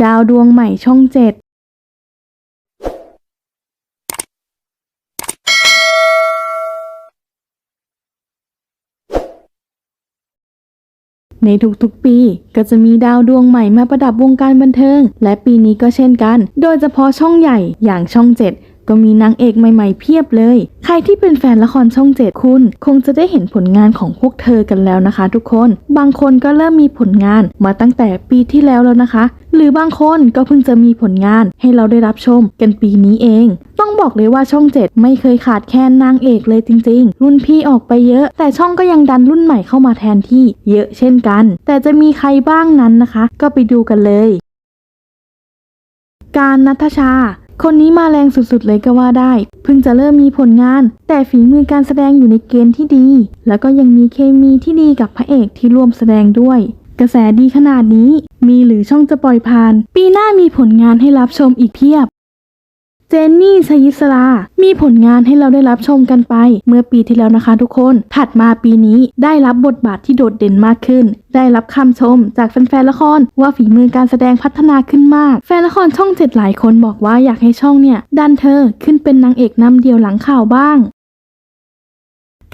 ดาวดวงใหม่ช่องเจ็ดในทุกๆ ปีก็จะมีดาวดวงใหม่มาประดับวงการบันเทิง และปีนี้ก็เช่นกัน โดยเฉพาะช่องใหญ่อย่างช่อง 7 ก็มีนางเอกใหม่ๆเพียบเลย ใครที่เป็นแฟนละครช่อง7คุณ คงจะได้เห็นผลงานของพวกเธอกันแล้วนะคะ ทุกคน บางคนก็เริ่มมีผลงานมาตั้งแต่ปีที่แล้วแล้วนะคะ หรือบางคนก็เพิ่งจะมีผลงานให้เราได้รับชมกันปีนี้เอง ต้องบอกเลยว่าช่อง7ไม่เคยขาดแคลนนางเอกเลยจริง ๆ รุ่นพี่ออกไปเยอะ แต่ช่องก็ยังดันรุ่นใหม่เข้ามาแทนที่เยอะเช่นกัน แต่จะมีใครบ้างนั้นนะคะ ก็ไปดูกันเลย การนัทชา คนนี้มาแรงสุดๆเลยก็ว่าได้ เพิ่งจะเริ่มมีผลงาน แต่ฝีมือการแสดงอยู่ในเกณฑ์ที่ดี แล้วก็ยังมีเคมีที่ดีกับพระเอกที่ร่วมแสดงด้วย กระแสดีขนาดนี้ มีหรือช่องจะปล่อยผ่าน ปีหน้ามีผลงานให้รับชมอีกเพียบ จนนี่ชยิสรามีผลงานให้เราได้รับชมกันไป เมื่อปีที่แล้วนะคะทุกคน ถัดมาปีนี้ได้รับบทบาทที่โดดเด่นมากขึ้น ได้รับคำชมจากแฟนๆละครว่าฝีมือการแสดงพัฒนาขึ้นมาก แฟนละครช่องเจ็ดหลายคนบอกว่าอยากให้ช่องเนี่ย ดันเธอขึ้นเป็นนางเอกนำเดียวหลังข่าวบ้าง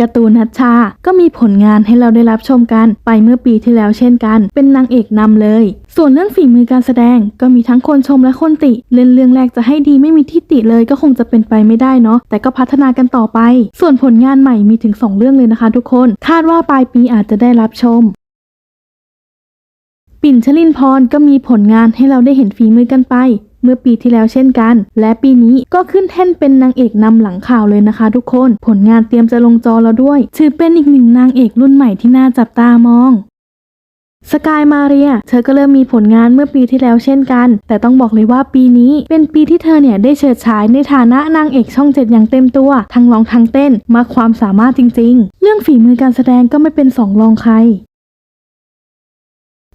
การ์ตูนนัชชา ก็มีผลงานให้เราได้รับชมกัน ไปเมื่อปีที่แล้วเช่นกัน เป็นนางเอกนำเลย ส่วนเรื่องฝีมือการแสดงก็มีทั้งคนชมและคนติ เล่นเรื่องแรกจะให้ดีไม่มีที่ติเลยก็คงจะเป็นไปไม่ได้เนาะแต่ก็พัฒนากันต่อไป ส่วนผลงานใหม่มีถึง 2 เรื่องเลยนะคะ ทุกคน คาดว่าปลายปีอาจจะได้รับชม ปิ่นชลินพรก็มีผลงานให้เราได้เห็นฝีมือกันไปเมื่อปีที่แล้วเช่นกัน และปีนี้ก็ขึ้นแท่นเป็นนางเอกนำหลังข่าวเลยนะคะ ทุกคน ผลงานเตรียมจะลงจอแล้วด้วย ถือเป็นอีกหนึ่งนางเอกรุ่นใหม่ที่น่าจับตามอง สกายมาเรีย เธอก็เริ่มมีผลงานเมื่อปีที่แล้วเช่นกัน แต่ต้องบอกเลยว่าปีนี้เป็นปีที่เธอเนี่ยได้เฉิดฉายในฐานะนางเอกช่องเจ็ดอย่างเต็มตัว ทั้งร้องทั้งเต้นมาความสามารถจริง ๆ เรื่องฝีมือการแสดงก็ไม่เป็นสองรองใคร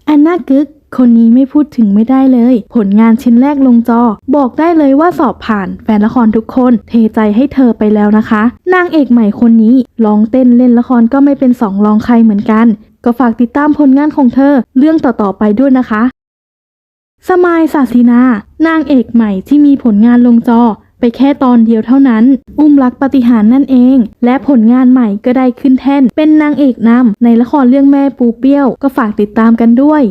แอนนากึกคนนี้ไม่พูดถึงไม่ได้เลย ผลงานชิ้นแรกลงจอ บอกได้เลยว่าสอบผ่านแฟนละครทุกคน เทใจให้เธอไปแล้วนะคะ นางเอกใหม่คนนี้ร้องเต้นเล่นละครก็ไม่เป็นสองรองใครเหมือนกัน ก็ฝากติดตามผลงานของเธอเรื่องต่อๆไปด้วยนะคะ สมายศาสินา นางเอกใหม่ที่มีผลงานลงจอไปแค่ตอนเดียวเท่านั้น อุ้มรักปฏิหารนั่นเอง และผลงานใหม่ก็ได้ขึ้นแท่น เป็นนางเอกนำในละครเรื่องแม่ปูเปี้ยว ก็ฝากติดตามกันด้วย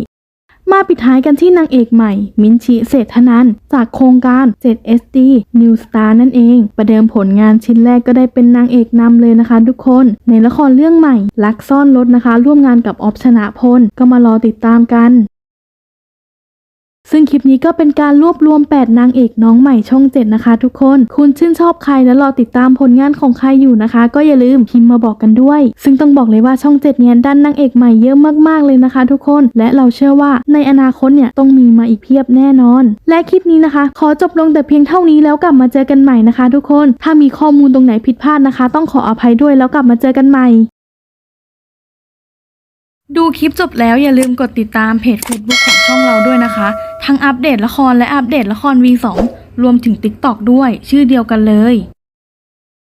มาปิดท้ายกันที่นางเอกใหม่ มินชิเศรษฐนันท์จากโครงการ 7SD New Star นั่นเอง ประเดิมผลงานชิ้นแรกก็ได้เป็นนางเอกนำเลยนะคะทุกคน ในละครเรื่องใหม่ลักซ่อนรถนะคะ ร่วมงานกับออฟชนะพลก็มารอติดตามกัน ซึ่งคลิปนี้ก็เป็นการรวบรวม 8 นางเอกน้องใหม่ช่อง 7 นะคะทุกคน คุณชื่นชอบใครและรอติดตามผลงานของใครอยู่นะคะ ก็อย่าลืมพิมพ์มาบอกกันด้วย ซึ่งต้องบอกเลยว่าช่อง 7 เนี่ยดันนางเอกใหม่เยอะมากๆเลยนะคะ ทุกคน และเราเชื่อว่าในอนาคตเนี่ยต้องมีมาอีกเพียบแน่นอน และคลิปนี้นะคะ ขอจบลงแต่เพียงเท่านี้แล้วกลับมาเจอกันใหม่นะคะ ทุกคน ถ้ามีข้อมูลตรงไหนผิดพลาดนะคะ ต้องขออภัยด้วยแล้วกลับมาเจอกันใหม่ดูคลิปจบแล้วอย่าลืมกดติดตามเพจ Facebook ช่องเราด้วยนะคะ ทั้งอัปเดตละครและอัปเดตละคร V2 รวมถึง TikTok ด้วย ชื่อเดียวกันเลย